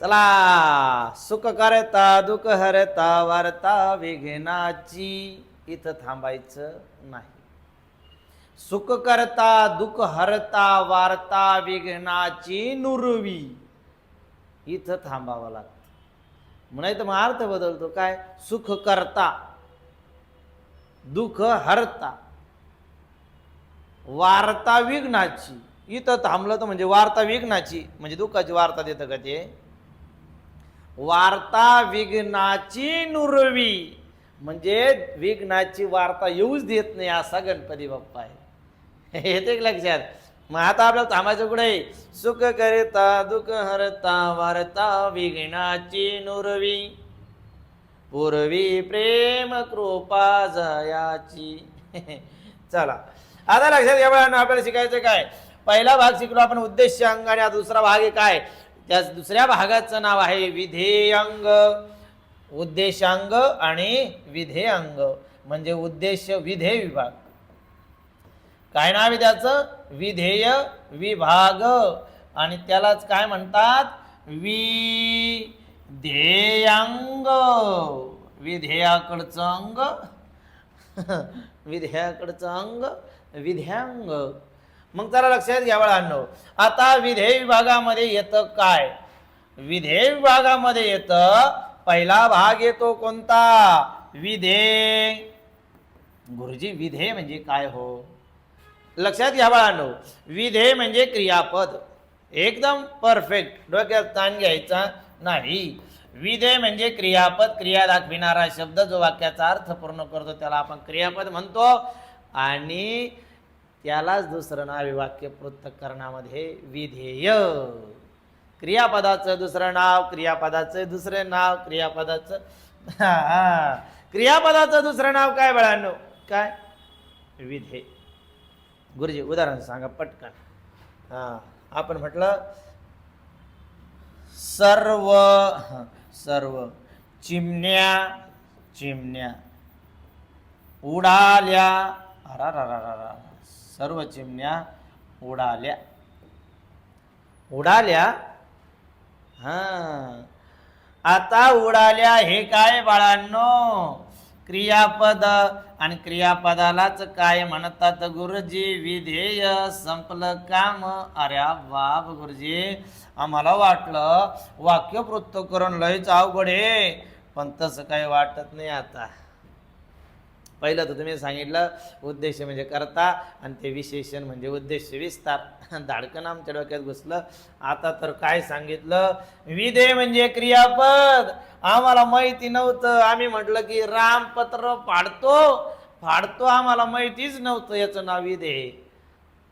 चला. सुख करता दुःख हरता वार्ता विघ्नाची इथं थांबायचं नाही. सुख करता दुःख हरता वार्ता विघ्नाची नुरवी इथं थांबावं लागतं. म्हणायचं मग अर्थ बदलतो काय? सुख करता दुःख हरता वार्ता विघ्नाची इथं थांबलं तर म्हणजे वार्ता विघ्नाची म्हणजे दुःखाची वार्ता देतं का ते? वार्ता विघ्नाची नुरवी. म्हणजे विघ्नाची वार्ता येऊच देत नाही असा गणपती बाप्पा आहे. येते लक्षात? मग आता आपल्याला थांबायचं कुठे? सुख करता दुःख हरता वार्ता विघ्नाची नुरवी. पूर्वी प्रेम कृपा जयाची. चला. आता लक्षात घ्या आपल्याला शिकायचं काय? पहिला भाग शिकलो आपण उद्देशांग आणि दुसरा भाग आहे. काय त्या दुसऱ्या भागाचं नाव आहे विधेयांग. उद्देशांग आणि विधेयांग. म्हणजे उद्देश विधेय विभाग. काय नाव आहे त्याचं? विधेय विभाग. आणि त्यालाच काय म्हणतात? विधेयांग. विधेयाकडचं अंग. विधेयाकडचं अंग विधेयांग. मग जरा लक्षात घ्यावं बाळांनो. आता विधेय विभागामध्ये येतं काय? विधेय विभागामध्ये येतं पहिला भाग येतो कोणता? विधेय. गुरुजी विधेय म्हणजे काय हो? लक्षात घ्यावं बाळांनो. विधेय म्हणजे क्रियापद. एकदम परफेक्ट डोक्यात ताण घ्यायचा नाही. विधेय म्हणजे क्रियापद. क्रिया दाखविणारा शब्द जो वाक्याचा अर्थ पूर्ण करतो त्याला आपण क्रियापद म्हणतो. आणि त्यालाच दुसरं नाव विवाक्य वाक्य विधेय. क्रियापदाचं दुसरं नाव क्रियापदाचं दुसरं नाव क्रियापदाचं क्रियापदाचं दुसरं नाव काय बाळांनो? काय? विधेय. गुरुजी उदाहरण सांगा पटकन. हा आपण म्हटलं सर्व सर्व. चिमण्या चिमण्या. उडाल्या अरा रा रा रा रा. सर्व चिमण्या उडाल्या. उडाल्या? हा. आता उडाल्या हे काय बाळांनो? क्रियापद आणि क्रियापदालाच काय म्हणतात गुरुजी? विधेय संपलं काम. अरे बाप गुरुजी आम्हाला वाटलं वाक्य पृथ्थकरण लयच अवघड आहे. पण तसं काही वाटत नाही आता. पहिलं तर तुम्ही सांगितलं उद्देश म्हणजे करता आणि ते विशेषण म्हणजे उद्देश विस्तार. धाडकन आमच्या डोक्यात घुसलं. आता तर काय सांगितलं? विधेय म्हणजे क्रियापद. आम्हाला माहिती नव्हतं. आम्ही म्हटलं की रामपत्र फाडतो. फाडतो आम्हाला माहितीच नव्हतं याचं नाव विधेय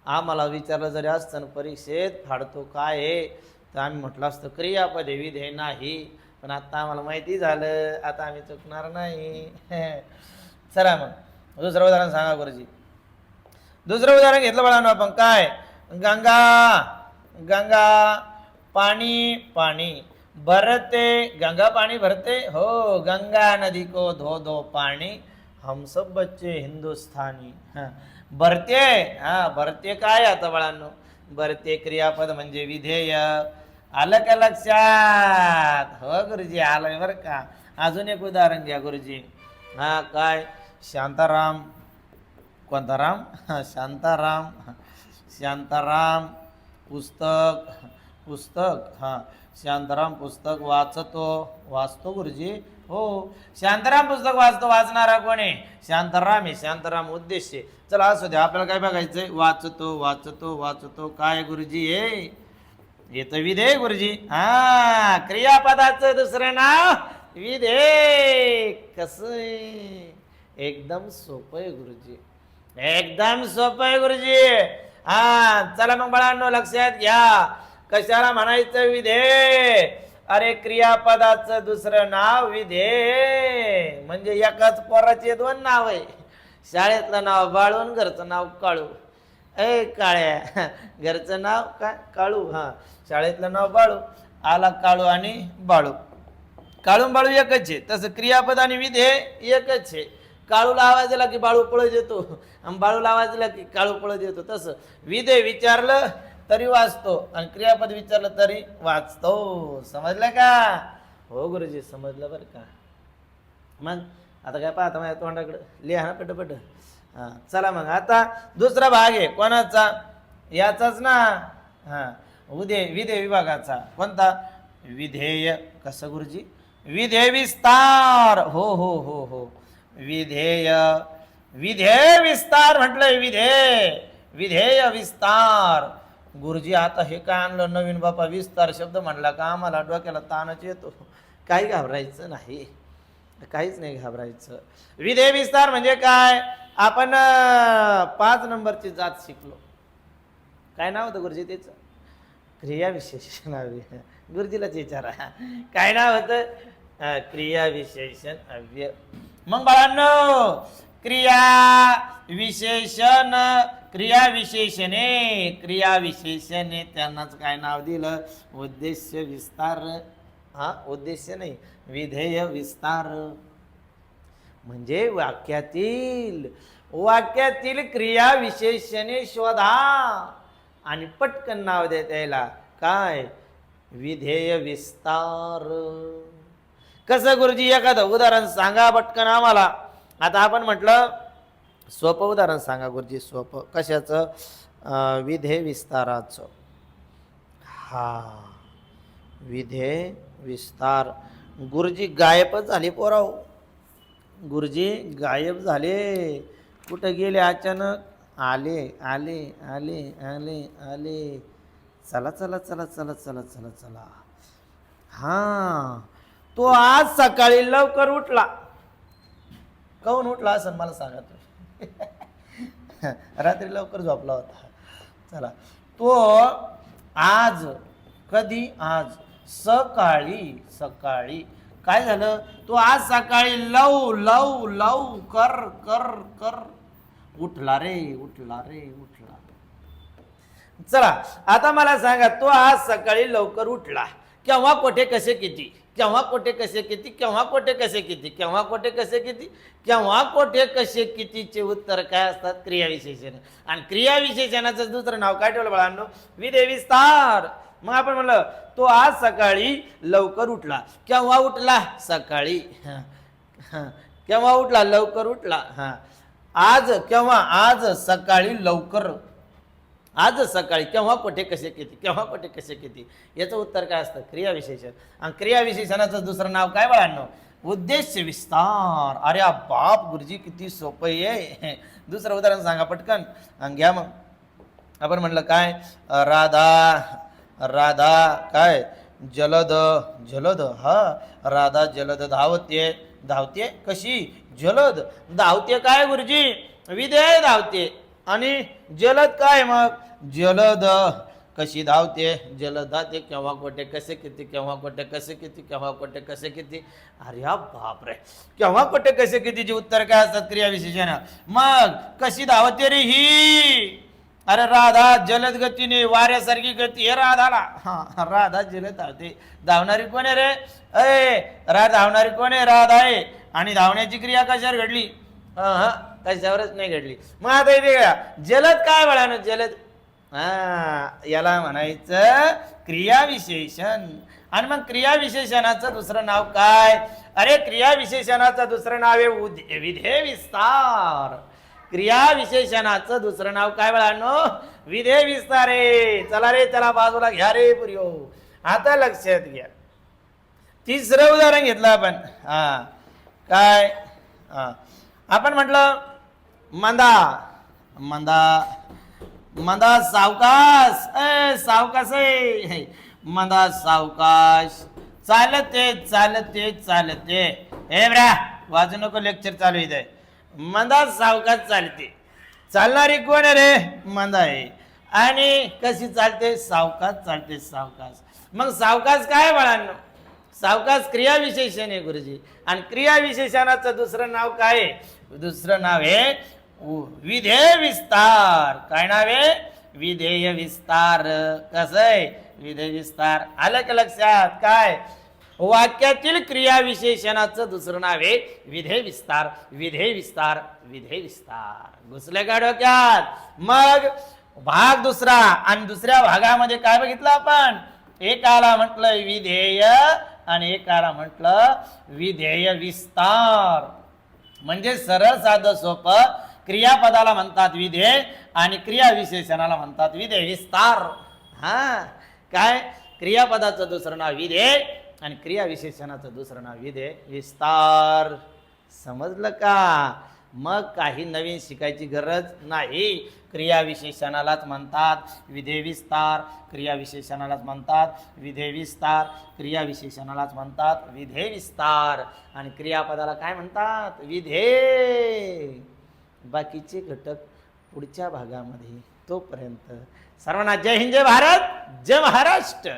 आम्हाला विचारलं जरी असतं ना परीक्षेत फाडतो काय आहे तर आम्ही म्हटलं असतं क्रियापद हे विधेय नाही. पण आता आम्हाला माहिती झालं. आता आम्ही चुकणार नाही. चला मग. दुसरं उदाहरण सांगा गुरुजी. दुसरं उदाहरण घेतलं बाळांनो आपण. काय? गंगा गंगा पाणी पाणी. भरते गंगा पाणी भरते. हो गंगा नदी को धो धो पाणी. हम सब बच्चे हिंदुस्थानी. हां. भरते? हा भरते काय आता बाळांनो? भरते क्रियापद म्हणजे विधेय. आलं का लक्षात? हो गुरुजी आलं बरं का. अजून एक उदाहरण घ्या गुरुजी. हा काय? शांताराम कोणता राम हा, शांताराम शांताराम पुस्तक पुस्तक हां. शांताराम पुस्तक वाचतो वाचतो गुरुजी. हो. शांताराम पुस्तक वाचतो वाचणारा कोण आहे? शांताराम आहे. शांताराम उद्देश आहे. चला असू द्या आपल्याला काय बघायचं आहे वाचतो वाचतो वाचतो. काय गुरुजी हे? येतं विधेय गुरुजी. हा क्रियापदाचं दुसरं नाव विधेय कसं एकदम सोपं आहे गुरुजी. एकदम सोपं आहे गुरुजी. हा चला मग बाळांनो लक्षात घ्या. कशाला म्हणायचं विधेय अरे क्रियापदाचं दुसरं नाव विधेय म्हणजे एकाच पोराचे दोन नाव आहे. शाळेतलं नाव बाळू घरचं नाव काळू. ए काळ्या. घरचं नाव काय काळू हा. शाळेतलं नाव बाळू आला काळू आणि बाळू. काळून बाळू एकच आहे. तसं क्रियापद आणि विधेय एकच आहे. काळूला आवाज दिला की बाळू पळत येतो. आणि बाळूला आवाज दिला की काळू पळत येतो. तसं विधेय विचारलं तरी वाचतो आणि क्रियापद विचारलं तरी वाचतो. समजलं का? हो गुरुजी समजलं बरं का? मग आता काय पाहता माझ्या तोंडाकडं? लिहा ना पटपट. हां चला मग. आता दुसरा भाग आहे. कोणाचा? याचाच ना? हां उदे विधेय विभागाचा. कोणता? विधेय. कसं गुरुजी? विधेय विस्तार. हो हो हो हो. विधेय. विधेय विस्तार म्हटलंय विधेय. विधेय विस्तार. गुरुजी आता हे काय आणलं? नवीन बापा विस्तार शब्द म्हणला का? आम्हाला डोक्याला ताणच येतो. काही घाबरायचं नाही. काहीच नाही घाबरायचं. विधेय विस्तार म्हणजे काय? आपण पाच नंबरची जात शिकलो. काय नाव होतं गुरुजी त्याचं? क्रिया विशेषण अव्यय गुरुजीलाच विचारा. काय नाव होतं? क्रिया विशेषण अव्यय मग बाळांनो क्रिया विशेषण क्रिया विशेषणे क्रिया विशेषणे त्यांनाच काय नाव दिलं? उद्देश्य विस्तार हा उद्देश्य नाही विधेय विस्तार. म्हणजे वाक्यातील वाक्यातील क्रिया विशेषणे शोधा आणि पटकन नाव दे त्याला. काय? विधेय विस्तार. कसं गुरुजी एखादं उदाहरण सांगा पटकन आम्हाला. आता आपण म्हटलं सोपं उदाहरण सांगा गुरुजी सोपं. कशाचं? विधे विधेय विस्ताराचं. हा विधेय विस्तार. गुरुजी गायबच झाले पोराव हो. गुरुजी गायब झाले. कुठं गेले? अचानक? आले आले आले आले आले. चला चला चला चला चला चला चला. हां तो आज सकाळी लवकर उठला. काऊन उठला असं मला सांगा तुम्ही? रात्री लवकर झोपला होता. चला. तो आज कधी आज? सकाळी सकाळी. काय झालं? तो आज सकाळी लव लव लव कर कर कर. उठला रे उठला रे उठला. चला. आता मला सांगा तो आज सकाळी लवकर उठला. केव्हा कोठे कसे किती? केव्हा कोठे कसे किती केव्हा कोठे कसे किती केव्हा कोठे कसे किती केव्हा कोठे कसे कितीचे उत्तर काय असतात क्रियाविशेषण आणि क्रियाविशेषणाचं दुसरं नाव काय ठेवलं बाळांनो? विदेविस्तार मग आपण म्हणलं तो आज सकाळी लवकर उठला. केव्हा उठला? सकाळी. केव्हा उठला? लवकर उठला. हा. आज केव्हा? आज सकाळी लवकर आज सकाळी केव्हा कोठे कसे किती केव्हा कोठे कसे किती? याचं उत्तर काय असतं? क्रियाविशेषण. आणि क्रियाविशेषणाचं दुसरं नाव काय बाळांनो? उद्देश विस्तार. अरे बाप गुरुजी किती सोपं आहे दुसरं उदाहरण सांगा पटकन. आणि घ्या मग. आपण म्हटलं काय? राधा राधा काय? जलद जलद हा. राधा जलद धावते. धावते कशी? जलद. धावते काय गुरुजी? विधेय धावते. आणि जलद काय मग? जलद. कशी धावते? जलद ते केव्हा कोठे कसे किती केव्हा कोठे कसे किती केव्हा कोठे कसे किती? अरे हा बापरे. केव्हा कोठे कसे कितीचे उत्तर काय असतात क्रियाविशेषण मग कशी धावते रे ही? अरे राधा जलद गतीने वाऱ्यासारखी गती. हे राधाला. हा राधा जलद धावते. धावणारी कोण आहे रे? अय रा धावणारी कोण आहे? राधा आहे. आणि धावण्याची क्रिया कशावर घडली? हा. कशावरच नाही घडली. मग आता इथे जलद काय बळानं जलद. हा याला म्हणायचं क्रियाविशेषण. आणि मग क्रियाविशेषणाचं दुसरं नाव काय? अरे क्रियाविशेषणाचं दुसरं नाव आहे उद- विधेय विस्तार. क्रियाविशेषणाचं दुसरं नाव काय बळांनो? विधे विस्तार रे चला रे चला बाजूला घ्या रे पुरियो आता लक्षात घ्या. तिसरं उदाहरण घेतलं आपण. हा. काय? हा. आपण म्हटलं मंदा मंदा मंदा सावकाश. ए सावकाश ए. मंदा सावकाश. चालते चालते चालते. हे ब्रा वाजू नको लेक्चर चालू इथे. मंदा सावकाश चालते. चालणारी कोण रे? मंदा आहे. आणि कशी चालते? सावकाश चालते सावकाश. मग सावकाश काय बाळांनो? सावकाश क्रियाविशेषण आहे गुरुजी. आणि क्रियाविशेषणाचं दुसरं नाव काय आहे? दुसरं नाव आहे विधेय विस्तार. काय नाव? विधेय विस्तार. कसं विधेय विस्तार. आलं का लक्षात? काय? वाक्यातील क्रियाविशेषणाचं दुसरं नाव आहे विधेय विस्तार. विधेय विस्तार विधेय विस्तार. घुसले का डोक्यात? मग भाग दुसरा आणि दुसऱ्या भागामध्ये काय बघितलं आपण? एकाला म्हटलं विधेय आणि एकाला म्हटलं विधेय विस्तार. म्हणजे सरळ साधं सोपं क्रियापदाला म्हणतात विधेय आणि क्रियाविशेषणाला म्हणतात विधेय विस्तार. हा काय? क्रियापदाचं दुसरं नाव विधेय आणि क्रियाविशेषणाचं दुसरं नाव विधेय विस्तार. समजलं का? मग काही नवीन शिकायची गरज नाही. क्रियाविशेषणालाच म्हणतात विधेय विस्तार. म्हणतात विधेय विस्तार. म्हणतात विधेय विस्तार. आणि क्रियापदाला काय म्हणतात? विधेय बाकीचे घटक पुढच्या भागामध्ये तोपर्यंत सर्वांना जय हिंद जय भारत जय महाराष्ट्र.